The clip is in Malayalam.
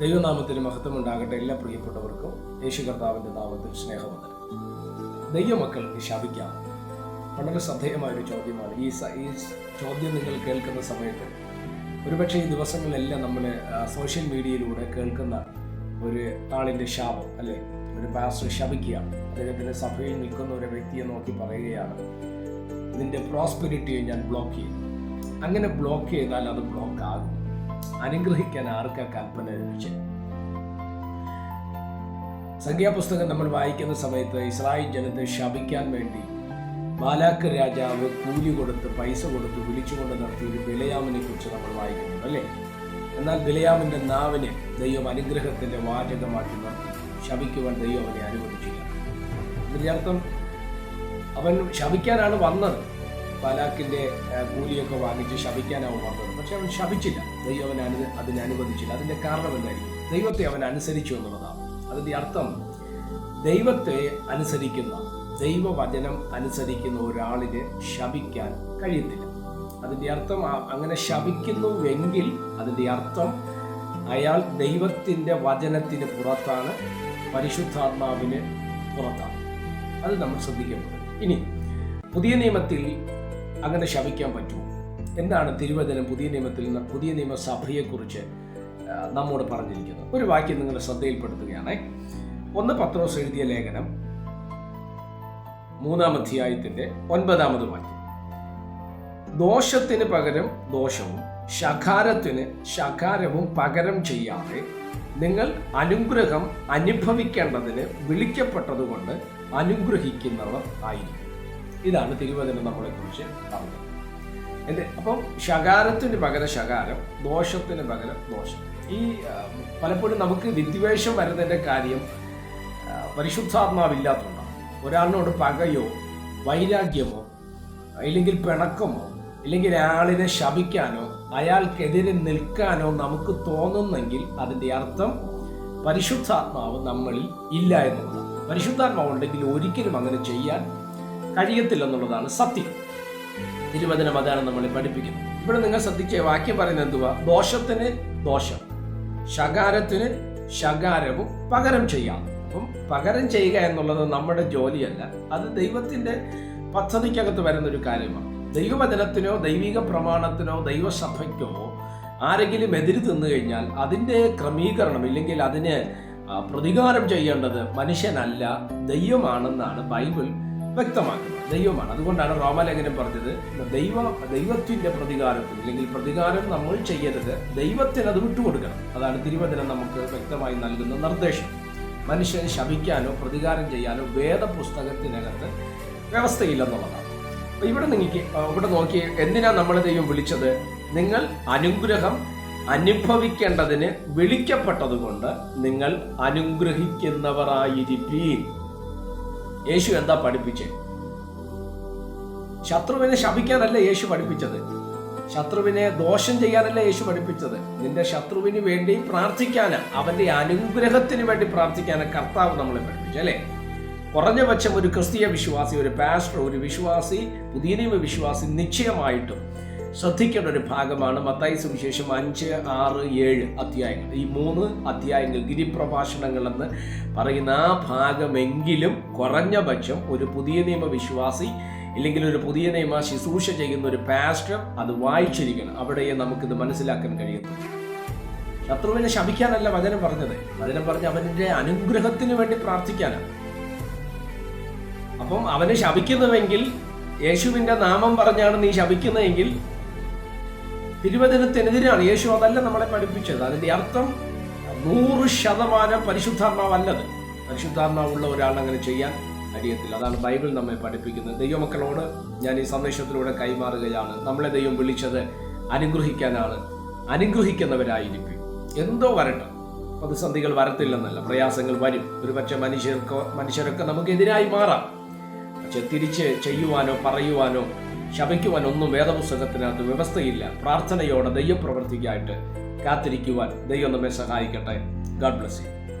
ദൈവനാമത്തിന് മഹത്വം ഉണ്ടാകട്ടെ എല്ലാ പ്രിയപ്പെട്ടവർക്കും യേശു കർത്താവിന്റെ നാമത്തിൽ സ്നേഹവന്ദനം. ദൈവമക്കൾക്ക് ശപിക്കാം വളരെ ശ്രദ്ധേയമായൊരു ചോദ്യമാണ്. ഈ ഈ ചോദ്യം നിങ്ങൾ കേൾക്കുന്ന സമയത്ത് ഒരുപക്ഷെ ഈ ദിവസങ്ങളിലെല്ലാം നമ്മൾ സോഷ്യൽ മീഡിയയിലൂടെ കേൾക്കുന്ന ഒരു ആളിന്റെ ശാപം അല്ലേ? ഒരു പാസ്റ്റർ ശപിക്കുകയാണ് അദ്ദേഹത്തിന്റെ സഭയിൽ നിൽക്കുന്ന ഒരു വ്യക്തിയെ നോക്കി പറയുകയാണ് നിന്റെ പ്രോസ്പെരിറ്റിയെ ഞാൻ ബ്ലോക്ക് ചെയ്യും അങ്ങനെ ബ്ലോക്ക് ചെയ്താൽ അത് ബ്ലോക്ക് ആകും അനുഗ്രഹിക്കാൻ ആർക്കാ കൽപ്പന ലഭിച്ചത് സംഖ്യാപുസ്തകം നമ്മൾ വായിക്കുന്ന സമയത്ത് ഇസ്രായേൽ ജനത്തെ ശപിക്കാൻ വേണ്ടി ബാലാക്ക് രാജാവ് കൂലി കൊടുത്ത് പൈസ കൊടുത്ത് വിളിച്ചുകൊണ്ട് നടത്തിയ ഒരു ബിലയാമിനെ കുറിച്ച് നമ്മൾ വായിക്കുന്നു അല്ലേ? എന്നാൽ ബിലയാമിന്റെ നാവിനെ ദൈവം അനുഗ്രഹത്തിന്റെ വാചകമാക്കി നിർത്തി. ശപിക്കുവാൻ ദൈവം അവനെ അനുവദിച്ചില്ല. അർത്ഥം അവൻ ശപിക്കാനാണ് വന്നത്. ബാലാക്കിന്റെ കൂലിയൊക്കെ വാങ്ങിച്ച് ശപിക്കാനാവും വന്നത്. പക്ഷെ അവൻ ശപിച്ചില്ല. ദൈവം അവൻ അനു അതിനെ അനുവദിച്ചില്ല. അതിന്റെ കാരണം എന്തായിരിക്കും? ദൈവത്തെ അവൻ അനുസരിച്ചു എന്നുള്ളതാണ്. അതിന്റെ അർത്ഥം ദൈവത്തെ അനുസരിക്കുന്ന ദൈവവചനം അനുസരിക്കുന്ന ഒരാളിനെ ശപിക്കാൻ കഴിയത്തില്ല. അതിന്റെ അർത്ഥം അങ്ങനെ ശപിക്കുന്നുവെങ്കിൽ അതിന്റെ അർത്ഥം അയാൾ ദൈവത്തിന്റെ വചനത്തിന് പുറത്താണ് പരിശുദ്ധാത്മാവിന് പുറത്താണ്. അത് നമ്മൾ ശ്രദ്ധിക്കേണ്ടത് ഇനി പുതിയ നിയമത്തിൽ അങ്ങനെ ശപിക്കാൻ പറ്റുമോ? എന്താണ് തിരുവചനം പുതിയ നിയമത്തിൽ നിന്ന് പുതിയ നിയമസഭയെക്കുറിച്ച് നമ്മോട് പറഞ്ഞിരിക്കുന്നത് ഒരു വാക്യം നിങ്ങളുടെ ശ്രദ്ധയിൽപ്പെടുത്തുകയാണ്. ഒന്ന് പത്രോസ് എഴുതിയ ലേഖനം മൂന്നാം അധ്യായത്തിന്റെ ഒൻപതാമത് വാക്യം. ദോഷത്തിന് പകരം ദോഷവും ശകാരത്തിന് ശകാരവും പകരം ചെയ്യാതെ നിങ്ങൾ അനുഗ്രഹം അനുഭവിക്കേണ്ടതിന് വിളിക്കപ്പെട്ടതുകൊണ്ട് അനുഗ്രഹിക്കുന്നവർ ആയിരിക്കും. ഇതാണ് തിരുവചനം നമ്മളെക്കുറിച്ച് പറഞ്ഞത്. എന്ത്? അപ്പം ശകാരത്തിന് പകരം ശകാരം ദോഷത്തിന് പകരം ദോഷം. ഈ പലപ്പോഴും നമുക്ക് വിദ്വേഷം വരുന്നതിന്റെ കാര്യം പരിശുദ്ധാത്മാവില്ലാത്തതുകൊണ്ടാണ്. ഒരാളിനോട് പകയോ വൈരാഗ്യമോ ഇല്ലെങ്കിൽ പിണക്കമോ ഇല്ലെങ്കിൽ ആളിനെ ശപിക്കാനോ അയാൾക്കെതിരെ നിൽക്കാനോ നമുക്ക് തോന്നുന്നെങ്കിൽ അതിന്റെ അർത്ഥം പരിശുദ്ധാത്മാവ് നമ്മളിൽ ഇല്ല എന്നുള്ളതാണ്. പരിശുദ്ധാത്മാവ് ഉണ്ടെങ്കിൽ ഒരിക്കലും അങ്ങനെ ചെയ്യാൻ കഴിയത്തില്ലെന്നുള്ളതാണ് സത്യം. തിരുവചനം അതാണ് നമ്മളെ പഠിപ്പിക്കുന്നത്. ഇവിടെ നിങ്ങൾ ശ്രദ്ധിക്കുക വാക്യം പറയുന്നത് എന്തുവാ? ദോഷത്തിന് ദോഷം ശകാരത്തിന് ശകാരവും പകരം ചെയ്യാം. അപ്പം പകരം ചെയ്യുക എന്നുള്ളത് നമ്മുടെ ജോലിയല്ല അത് ദൈവത്തിന്റെ പദ്ധതിക്കകത്ത് വരുന്ന ഒരു കാര്യമാണ്. ദൈവവചനത്തിനോ ദൈവിക പ്രമാണത്തിനോ ദൈവസഭയ്ക്കോ ആരെങ്കിലും എതിര് തിന്നു കഴിഞ്ഞാൽ അതിന്റെ ക്രമീകരണം ഇല്ലെങ്കിൽ അതിന് പ്രതികാരം ചെയ്യേണ്ടത് മനുഷ്യനല്ല ദൈവമാണെന്നാണ് ബൈബിൾ വ്യക്തമാക്കുന്നത്. ദൈവമാണ്. അതുകൊണ്ടാണ് റോമലേഖനം പറഞ്ഞത് ദൈവ ദൈവത്തിന്റെ പ്രതികാരത്തിൽ അല്ലെങ്കിൽ പ്രതികാരം നമ്മൾ ചെയ്യരുത് ദൈവത്തിന് അത് വിട്ടുകൊടുക്കണം. അതാണ് തിരുവചനം നമുക്ക് വ്യക്തമായി നൽകുന്ന നിർദ്ദേശം. മനുഷ്യൻ ശപിക്കാനോ പ്രതികാരം ചെയ്യാനോ വേദപുസ്തകത്തിനകത്ത് വ്യവസ്ഥയില്ലെന്നുള്ളതാണ്. അപ്പൊ ഇവിടെ നിങ്ങൾക്ക് ഇവിടെ നോക്കി എന്തിനാ നമ്മൾ ദൈവം വിളിച്ചത്? നിങ്ങൾ അനുഗ്രഹം അനുഭവിക്കേണ്ടതിന് വിളിക്കപ്പെട്ടതുകൊണ്ട് നിങ്ങൾ അനുഗ്രഹിക്കുന്നവരായിരിപ്പീൻ. യേശു എന്താ പഠിപ്പിച്ചേ? ശത്രുവിനെ ശപിക്കാനല്ല യേശു പഠിപ്പിച്ചത്? ശത്രുവിനെ ദോഷം ചെയ്യാനല്ല യേശു പഠിപ്പിച്ചത്? നിന്റെ ശത്രുവിന് വേണ്ടി പ്രാർത്ഥിക്കാന് അവന്റെ അനുഗ്രഹത്തിന് വേണ്ടി പ്രാർത്ഥിക്കാന് കർത്താവ് നമ്മളെ പഠിപ്പിച്ചു അല്ലേ? കുറഞ്ഞ പക്ഷം ഒരു ക്രിസ്തീയ വിശ്വാസി ഒരു പാസ്റ്റർ ഒരു വിശ്വാസി പുതിയ നിയമ വിശ്വാസി നിശ്ചയമായിട്ടും ശ്രദ്ധിക്കേണ്ട ഒരു ഭാഗമാണ് മത്തായി സുവിശേഷം അഞ്ച് ആറ് ഏഴ് അധ്യായങ്ങൾ. ഈ മൂന്ന് അധ്യായങ്ങൾ ഗിരിപ്രഭാഷണങ്ങളെന്ന് പറയുന്ന ആ ഭാഗമെങ്കിലും കുറഞ്ഞ പക്ഷം ഒരു പുതിയ നിയമ വിശ്വാസി ഇല്ലെങ്കിൽ ഒരു പുതിയ നിയമ ശുശ്രൂഷ ചെയ്യുന്ന ഒരു പാസ്റ്റർ അത് വായിച്ചിരിക്കണം. അവിടെയേ നമുക്കിത് മനസ്സിലാക്കാൻ കഴിയുന്നു ശത്രുവിനെ ശപിക്കാനല്ല വചനം പറഞ്ഞത്. വചനം പറഞ്ഞ് അവന്റെ അനുഗ്രഹത്തിന് വേണ്ടി പ്രാർത്ഥിക്കാനാണ്. അപ്പം അവനെ ശപിക്കുന്നുവെങ്കിൽ യേശുവിന്റെ നാമം പറഞ്ഞാണ് നീ ശപിക്കുന്നതെങ്കിൽ തിരുവചനത്തിനെതിരാണ് യേശു അതല്ല നമ്മളെ പഠിപ്പിച്ചത്. അതിന്റെ അർത്ഥം നൂറ് ശതമാനം പരിശുദ്ധാത്മാവല്ലത്. പരിശുദ്ധാത്മാവുള്ള ഒരാൾ അങ്ങനെ ചെയ്യാൻ കഴിയത്തില്ല. അതാണ് ബൈബിൾ നമ്മെ പഠിപ്പിക്കുന്നത്. ദൈവമക്കളോട് ഞാൻ ഈ സന്ദേശത്തിലൂടെ കൈമാറുകയാണ്. നമ്മളെ ദൈവം വിളിച്ചത് അനുഗ്രഹിക്കാനാണ്. അനുഗ്രഹിക്കുന്നവരായിരിക്കും. എന്തോ വരട്ടെ. പ്രതിസന്ധികൾ വരത്തില്ലെന്നല്ല. പ്രയാസങ്ങൾ വരും. ഒരുപക്ഷെ മനുഷ്യർക്ക് മനുഷ്യരൊക്കെ നമുക്കെതിരായി മാറാം. പക്ഷെ തിരിച്ച് ചെയ്യുവാനോ പറയുവാനോ ശപിക്കുവാനോ ഒന്നും വേദപുസ്തകത്തിനകത്ത് വ്യവസ്ഥയില്ല. പ്രാർത്ഥനയോടെ ദൈവപ്രവർത്തിക്കായിട്ട് കാത്തിരിക്കുവാൻ ദൈവം നമ്മെ സഹായിക്കട്ടെ. God bless you